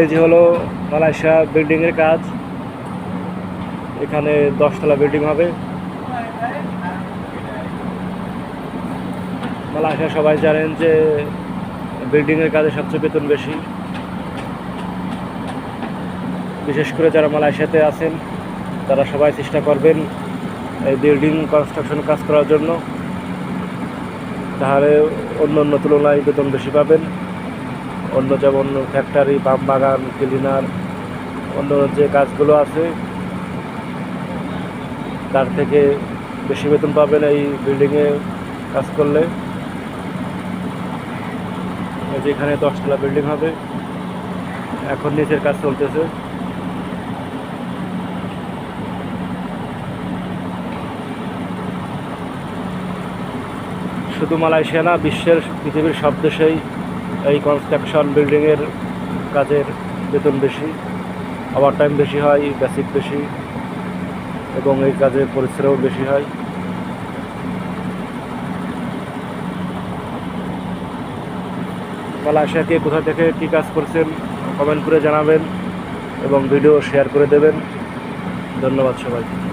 এই যে হলো মালয়েশিয়া বিল্ডিংয়ের কাজ। এখানে দশতলা বিল্ডিং হবে। মালয়েশিয়া সবাই জানেন যে বিল্ডিংয়ের কাজে সবচেয়ে বেতন বেশি। বিশেষ করে যারা মালয়েশিয়াতে আছেন, তারা সবাই চেষ্টা করবেন এই বিল্ডিং কনস্ট্রাকশন কাজ করার জন্য। তাহলে অন্য অন্য তুলনায় বেতন বেশি পাবেন। অন্য যেমন ফ্যাক্টরি পাম বাগান ক্লিনার অন্য যে কাজগুলো আছে, তার থেকে বেশি বেতন পাবেন এই বিল্ডিংয়ে কাজ করলে। যেখানে দশতলা বিল্ডিং হবে। এখন নিচের কাজ চলতেছে। শুধু মালয়েশিয়া না, বিশ্বের, পৃথিবীর সব দেশেই এই কনস্ট্রাকশন বিল্ডিংয়ের কাজের বেতন বেশি ওভার টাইম বেশি হয় বেসিক বেশি, এবং এই কাজের পরিশ্রমও বেশি হয়। মালয়েশিয়াকে কোথা থেকে কী কাজ করছেন কমেন্ট করে জানাবেন এবং ভিডিও শেয়ার করে দেবেন। ধন্যবাদ সবাইকে।